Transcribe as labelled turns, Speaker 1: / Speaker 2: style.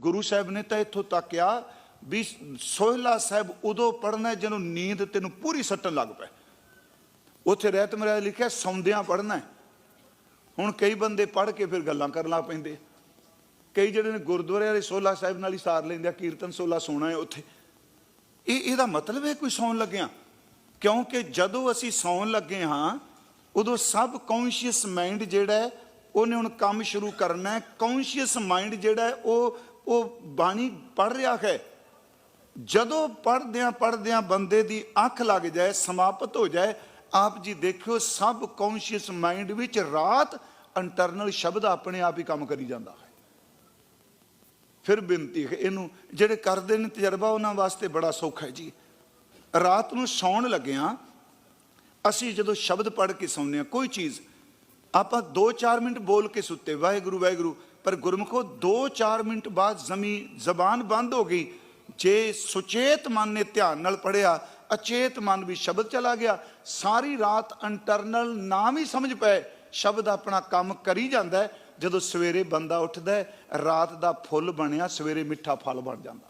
Speaker 1: ਗੁਰੂ ਸਾਹਿਬ ਨੇ ਤਾਂ ਇੱਥੋਂ ਤੱਕ ਕਿਹਾ ਵੀ ਸੋਹਿਲਾ ਸਾਹਿਬ ਉਦੋਂ ਪੜਨਾ ਜਦੋਂ ਨੀਂਦ ਤੈਨੂੰ ਪੂਰੀ ਸੱਟਣ ਲੱਗ ਪਏ ਉੱਥੇ ਰਹਿਤ ਮਰਿਆਦਾ ਲਿਖਿਆ, ਸੌਂਦਿਆਂ ਪੜਨਾ ਹੁਣ ਕਈ ਬੰਦੇ ਪੜ ਕੇ ਫਿਰ ਗੱਲਾਂ ਕਰਨ ਲੱਗ ਪੈਂਦੇ ਕਈ ਜਿਹੜੇ ਨੇ ਗੁਰਦੁਆਰੇ ਵਾਲੇ ਸੋਲਾ ਸਾਹਿਬ ਨਾਲ ਹੀ ਸਾਰ ਲੈਂਦੇ ਆ, ਕੀਰਤਨ ਸੋਲਾ ਸੋਣਾ ਹੈ ਉੱਥੇ। ਇਹ ਇਹਦਾ ਮਤਲਬ ਹੈ ਕੋਈ ਸੌਣ ਲੱਗਿਆ? ਕਿਉਂਕਿ ਜਦੋਂ ਅਸੀਂ ਸੌਣ ਲੱਗੇ ਹਾਂ, ਉਦੋਂ ਸਬ ਕੌਨਸ਼ੀਅਸ ਮਾਈਂਡ ਜਿਹੜਾ ਉਹਨੇ ਹੁਣ ਕੰਮ ਸ਼ੁਰੂ ਕਰਨਾ ਹੈ। ਕੌਨਸ਼ੀਅਸ ਮਾਈਂਡ ਜਿਹੜਾ ਹੈ, ਉਹ ਉਹ ਬਾਣੀ ਪੜ ਰਿਹਾ ਹੈ। ਜਦੋਂ ਪੜਦਿਆਂ ਪੜਦਿਆਂ ਬੰਦੇ ਦੀ ਅੱਖ ਲੱਗ ਜਾਏ, ਸਮਾਪਤ ਹੋ ਜਾਏ, ਆਪ ਜੀ ਦੇਖਿਓ, ਸਭ ਕੌਨਸ਼ੀਅਸ ਮਾਈਂਡ ਵਿੱਚ ਰਾਤ ਇੰਟਰਨਲ ਸ਼ਬਦ ਆਪਣੇ ਆਪ ਹੀ ਕੰਮ ਕਰੀ ਜਾਂਦਾ ਹੈ। ਫਿਰ ਬੇਨਤੀ ਹੈ, ਇਹਨੂੰ ਜਿਹੜੇ ਕਰਦੇ ਨੇ ਤਜਰਬਾ, ਉਹਨਾਂ ਵਾਸਤੇ ਬੜਾ ਸੌਖਾ ਹੈ ਜੀ। ਰਾਤ ਨੂੰ ਸੌਣ ਲੱਗਿਆਂ, ਅਸੀਂ ਜਦੋਂ ਸ਼ਬਦ ਪੜ੍ਹ ਕੇ ਸੌਂਦੇ ਹਾਂ, ਕੋਈ ਚੀਜ਼ ਆਪਾਂ 2-4 ਮਿੰਟ ਬੋਲ ਕੇ ਸੁੱਤੇ, ਵਾਹਿਗੁਰੂ ਵਾਹਿਗੁਰੂ। ਪਰ ਗੁਰਮੁਖੋ 2-4 ਮਿੰਟ ਬਾਅਦ ਜ਼ਮੀ, ਜ਼ਬਾਨ ਬੰਦ ਹੋ ਗਈ। ਜੇ ਸੁਚੇਤ ਮਨ ਨੇ ਧਿਆਨ ਨਾਲ ਪੜਿਆ ਅਚੇਤ ਮਨ ਵੀ ਸ਼ਬਦ ਚਲਾ ਗਿਆ। ਸਾਰੀ ਰਾਤ ਇੰਟਰਨਲ ਨਾਮ ਹੀ ਸਮਝ ਪਏ। ਸ਼ਬਦ ਆਪਣਾ ਕੰਮ ਕਰੀ ਜਾਂਦਾ ਜਦੋਂ ਸਵੇਰੇ ਬੰਦਾ ਉੱਠਦਾ ਰਾਤ ਦਾ ਫੁੱਲ ਬਣਿਆ, ਸਵੇਰੇ ਮਿੱਠਾ ਫਲ ਬਣ ਜਾਂਦਾ।